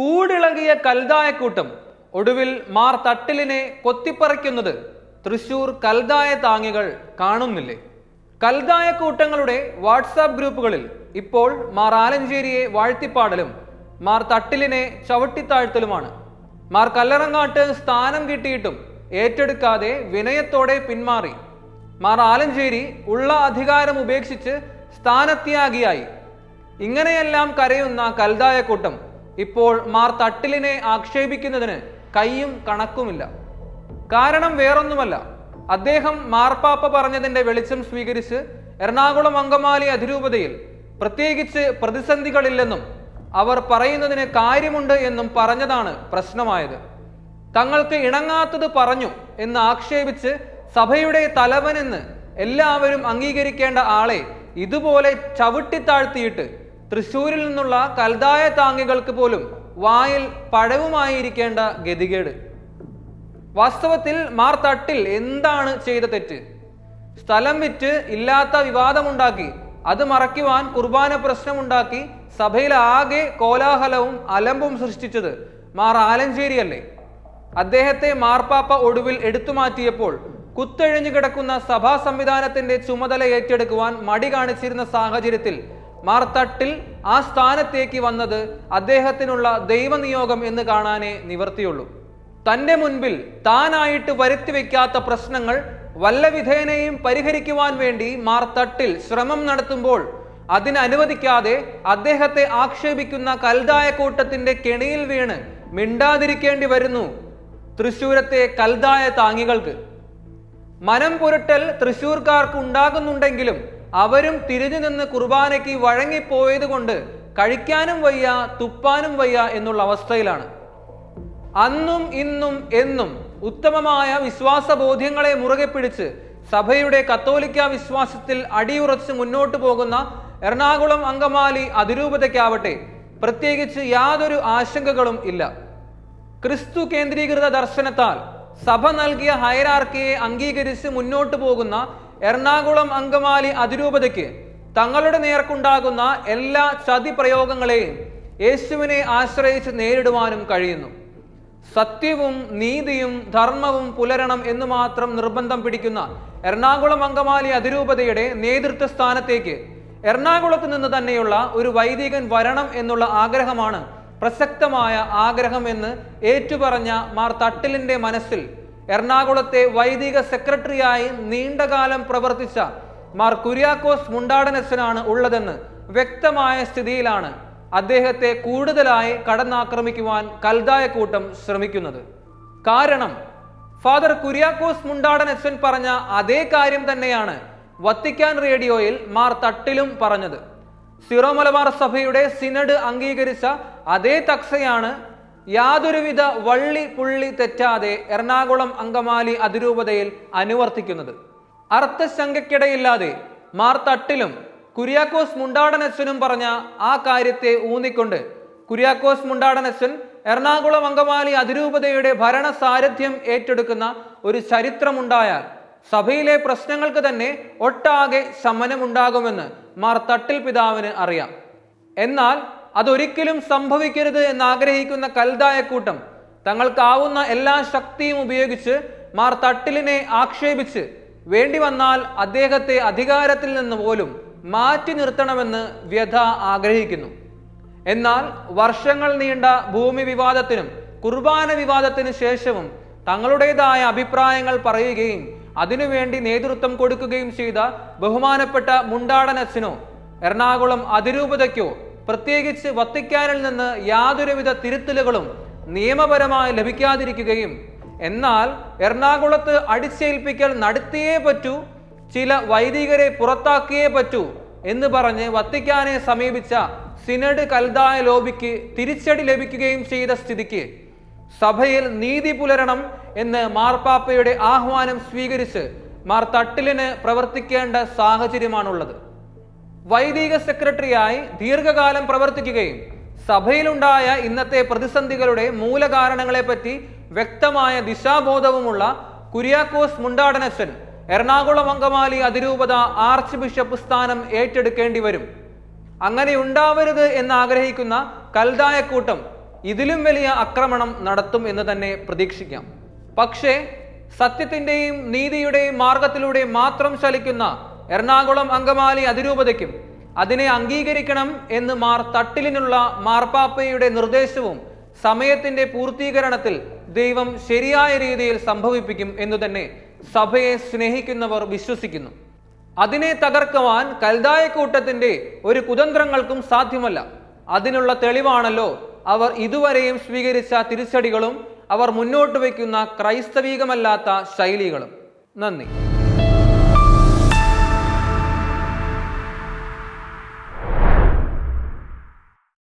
കൂടിളകിയ കൽതായക്കൂട്ടം ഒടുവിൽ മാർ തട്ടിലിനെ കൊത്തിപ്പറിക്കുന്നത് തൃശൂർ കൽതായ താങ്ങികൾ കാണുന്നില്ലേ? കൽതായ കൂട്ടങ്ങളുടെ വാട്സാപ്പ് ഗ്രൂപ്പുകളിൽ ഇപ്പോൾ മാർ ആലഞ്ചേരിയെ വാഴ്ത്തിപ്പാടലും മാർ തട്ടിലിനെ ചവിട്ടിത്താഴ്ത്തലുമാണ്. മാർ കല്ലറങ്ങാട്ട് സ്ഥാനം കിട്ടിയിട്ടും ഏറ്റെടുക്കാതെ വിനയത്തോടെ പിന്മാറി. മാർ ആലഞ്ചേരി ഉള്ള അധികാരം ഉപേക്ഷിച്ച് സ്ഥാനത്യാഗിയായി. ഇങ്ങനെയെല്ലാം കരയുന്ന കൽതായക്കൂട്ടം ഇപ്പോൾ മാർ തട്ടിലിനെ ആക്ഷേപിക്കുന്നതിന് കൈയും കണക്കുമില്ല. കാരണം വേറൊന്നുമല്ല. അദ്ദേഹം മാർപ്പാപ്പ പറഞ്ഞതിന്റെ വെളിച്ചം സ്വീകരിച്ച് എറണാകുളം അങ്കമാലി അതിരൂപതയിൽ പ്രത്യേകിച്ച് പ്രതിസന്ധികളില്ലെന്നും അവർ പറയുന്നതിന് കാര്യമുണ്ട് എന്നും പറഞ്ഞതാണ് പ്രശ്നമായത്. തങ്ങൾക്ക് ഇണങ്ങാത്തത് പറഞ്ഞു എന്ന് ആക്ഷേപിച്ച് സഭയുടെ തലവനെന്ന് എല്ലാവരും അംഗീകരിക്കേണ്ട ആളെ ഇതുപോലെ ചവിട്ടിത്താഴ്ത്തിയിട്ട് തൃശൂരിൽ നിന്നുള്ള കൽതായ താങ്ങികൾക്ക് പോലും വായിൽ പഴവുമായിരിക്കേണ്ട ഗതികേട്. വാസ്തവത്തിൽ മാർ തട്ടിൽ എന്താണ് ചെയ്ത തെറ്റ്? സ്ഥലം വിറ്റ് ഇല്ലാത്ത വിവാദമുണ്ടാക്കി അത് മറയ്ക്കുവാൻ കുർബാന പ്രശ്നമുണ്ടാക്കി സഭയിൽ ആകെ കോലാഹലവും അലമ്പും സൃഷ്ടിച്ചത് മാർ ആലഞ്ചേരിയല്ലേ? അദ്ദേഹത്തെ മാർപ്പാപ്പ ഒടുവിൽ എടുത്തു മാറ്റിയപ്പോൾ കുത്തെഴിഞ്ഞു കിടക്കുന്ന സഭാ സംവിധാനത്തിന്റെ ചുമതല ഏറ്റെടുക്കുവാൻ മടി കാണിച്ചിരുന്ന സാഹചര്യത്തിൽ മാർ തട്ടിൽ ആ സ്ഥാനത്തേക്ക് വന്നത് അദ്ദേഹത്തിനുള്ള ദൈവനിയോഗം എന്ന് കാണാനേ നിവർത്തിയുള്ളൂ. തന്റെ മുൻപിൽ താനായിട്ട് വരുത്തി വയ്ക്കാത്ത പ്രശ്നങ്ങൾ വല്ലവിധേനയും പരിഹരിക്കുവാൻ വേണ്ടി മാർത്തട്ടിൽ ശ്രമം നടത്തുമ്പോൾ അതിനനുവദിക്കാതെ അദ്ദേഹത്തെ ആക്ഷേപിക്കുന്ന കൽതായ കൂട്ടത്തിന്റെ കെണിയിൽ വീണ് മിണ്ടാതിരിക്കേണ്ടി വരുന്നു തൃശൂരത്തെ കൽതായ താങ്ങികൾക്ക്. മനം പുരട്ടൽ തൃശൂർക്കാർക്ക് ഉണ്ടാകുന്നുണ്ടെങ്കിലും അവരും തിരിഞ്ഞു നിന്ന് കുർബാനയ്ക്ക് വഴങ്ങിപ്പോയത് കൊണ്ട് കഴിക്കാനും വയ്യ തുപ്പാനും വയ്യ എന്നുള്ള അവസ്ഥയിലാണ്. അന്നും ഇന്നും എന്നും ഉത്തമമായ വിശ്വാസ ബോധ്യങ്ങളെ മുറുകെ പിടിച്ച് സഭയുടെ കത്തോലിക്ക വിശ്വാസത്തിൽ അടിയുറച്ച് മുന്നോട്ടു പോകുന്ന എറണാകുളം അങ്കമാലി അതിരൂപതയ്ക്കാവട്ടെ പ്രത്യേകിച്ച് യാതൊരു ആശങ്കകളും ഇല്ല. ക്രിസ്തു കേന്ദ്രീകൃത ദർശനത്താൽ സഭ നൽകിയ ഹൈറാർക്കിയെ അംഗീകരിച്ച് മുന്നോട്ടു പോകുന്ന എറണാകുളം അങ്കമാലി അതിരൂപതയ്ക്ക് തങ്ങളുടെ നേർക്കുണ്ടാകുന്ന എല്ലാ ചതി പ്രയോഗങ്ങളെയും യേശുവിനെ ആശ്രയിച്ച് നേരിടുവാനും കഴിയുന്നു. സത്യവും നീതിയും ധർമ്മവും പുലരണം എന്ന് മാത്രം നിർബന്ധം പിടിക്കുന്ന എറണാകുളം അങ്കമാലി അതിരൂപതയുടെ നേതൃത്വ സ്ഥാനത്തേക്ക് എറണാകുളത്ത് നിന്ന് തന്നെയുള്ള ഒരു വൈദികൻ വരണം എന്നുള്ള ആഗ്രഹമാണ് പ്രസക്തമായ ആഗ്രഹം എന്ന് ഏറ്റുപറഞ്ഞ മാർ തട്ടിലിന്റെ മനസ്സിൽ എറണാകുളത്തെ വൈദിക സെക്രട്ടറിയായി നീണ്ടകാലം പ്രവർത്തിച്ച മാർ കുര്യാക്കോസ് മുണ്ടാടനസനാണ് ഉള്ളതെന്ന് വ്യക്തമായ സ്ഥിതിയിലാണ് അദ്ദേഹത്തെ കൂടുതലായി കടന്നാക്രമിക്കുവാൻ കൽതായ കൂട്ടം ശ്രമിക്കുന്നത്. കാരണം ഫാദർ കുര്യാക്കോസ് മുണ്ടാടനച്ചൻ പറഞ്ഞ അതേ കാര്യം തന്നെയാണ് വത്തിക്കാൻ റേഡിയോയിൽ മാർ തട്ടിലും പറഞ്ഞത്. സിറോ മലബാർ സഭയുടെ സിനഡ് അംഗീകരിച്ച അതേ തക്സയാണ് യാതൊരുവിധ വള്ളി പുള്ളി തെറ്റാതെ എറണാകുളം അങ്കമാലി അതിരൂപതയിൽ അനുവർത്തിക്കുന്നത്. അർത്ഥശങ്കയ്ക്കിടയില്ലാതെ മാർ തട്ടിലും കുര്യാക്കോസ് മുണ്ടാടനസ്സനും പറഞ്ഞ ആ കാര്യത്തെ ഊന്നിക്കൊണ്ട് കുര്യാക്കോസ് മുണ്ടാടനസ്സൻ എറണാകുളം അങ്കമാലി അതിരൂപതയുടെ ഭരണ സാരഥ്യം ഏറ്റെടുക്കുന്ന ഒരു ചരിത്രമുണ്ടായാൽ സഭയിലെ പ്രശ്നങ്ങൾക്ക് തന്നെ ഒട്ടാകെ ശമനമുണ്ടാകുമെന്ന് മാർ തട്ടിൽ പിതാവിന് അറിയാം. എന്നാൽ അതൊരിക്കലും സംഭവിക്കരുത് എന്നാഗ്രഹിക്കുന്ന കൽതായക്കൂട്ടം തങ്ങൾക്കാവുന്ന എല്ലാ ശക്തിയും ഉപയോഗിച്ച് മാർ തട്ടിലിനെ ആക്ഷേപിച്ച് വേണ്ടി വന്നാൽ അദ്ദേഹത്തെ അധികാരത്തിൽ നിന്ന് പോലും മാറ്റി നിർത്തണമെന്ന് വ്യഥ ആഗ്രഹിക്കുന്നു. എന്നാൽ വർഷങ്ങൾ നീണ്ട ഭൂമി വിവാദത്തിനും കുർബാന വിവാദത്തിനു ശേഷവും തങ്ങളുടേതായ അഭിപ്രായങ്ങൾ പറയുകയും അതിനുവേണ്ടി നേതൃത്വം കൊടുക്കുകയും ചെയ്ത ബഹുമാനപ്പെട്ട മുണ്ടാടനസിനോ എറണാകുളം അതിരൂപതയ്ക്കോ പ്രത്യേകിച്ച് വത്തിക്കാനിൽ നിന്ന് യാതൊരുവിധ തിരുത്തലുകളും നിയമപരമായി ലഭിക്കാതിരിക്കുകയും എന്നാൽ എറണാകുളത്ത് അടിച്ചേൽപ്പിക്കൽ നടത്തിയേ പറ്റൂ ചില വൈദികരെ പുറത്താക്കിയേ പറ്റൂ എന്ന് പറഞ്ഞ് വത്തിക്കാനെ സമീപിച്ച സിനഡ് കൽതായ ലോബിക്ക് തിരിച്ചടി ലഭിക്കുകയും ചെയ്ത സ്ഥിതിക്ക് സഭയിൽ നീതി പുലരണം എന്ന് മാർപ്പാപ്പയുടെ ആഹ്വാനം സ്വീകരിച്ച് മാർ തട്ടിലിന് പ്രവർത്തിക്കേണ്ട സാഹചര്യമാണുള്ളത്. വൈദിക സെക്രട്ടറിയായി ദീർഘകാലം പ്രവർത്തിക്കുകയും സഭയിലുണ്ടായ ഇന്നത്തെ പ്രതിസന്ധികളുടെ മൂലകാരണങ്ങളെപ്പറ്റി വ്യക്തമായ ദിശാബോധവുമുള്ള കുര്യാക്കോസ് മുണ്ടാടനച്ചൻ എറണാകുളം അങ്കമാലി അതിരൂപത ആർച്ച് ബിഷപ്പ് സ്ഥാനം ഏറ്റെടുക്കേണ്ടി വരും. അങ്ങനെ ഉണ്ടാവരുത് എന്നാഗ്രഹിക്കുന്ന കൽതായക്കൂട്ടം ഇതിലും വലിയ ആക്രമണം നടത്തും എന്ന് തന്നെ പ്രതീക്ഷിക്കാം. പക്ഷേ സത്യത്തിന്റെയും നീതിയുടെയും മാർഗത്തിലൂടെ മാത്രം ചലിക്കുന്ന എറണാകുളം അങ്കമാലി അതിരൂപതയ്ക്കും അതിനെ അംഗീകരിക്കണം എന്ന് മാർ തട്ടിലിനുള്ള മാർപ്പാപ്പയുടെ നിർദ്ദേശവും സമയത്തിന്റെ പൂർത്തീകരണത്തിൽ ദൈവം ശരിയായ രീതിയിൽ സംഭവിപ്പിക്കും എന്നു തന്നെ സഭയെ സ്നേഹിക്കുന്നവർ വിശ്വസിക്കുന്നു. അതിനെ തകർക്കുവാൻ കൽതായക്കൂട്ടത്തിന്റെ ഒരു കുതന്ത്രങ്ങൾക്കും സാധ്യമല്ല. അതിനുള്ള തെളിവാണല്ലോ അവർ ഇതുവരെയും സ്വീകരിച്ച തിരിച്ചടികളും അവർ മുന്നോട്ട് വയ്ക്കുന്ന ക്രൈസ്തവീകമല്ലാത്ത ശൈലികളും. നന്ദി.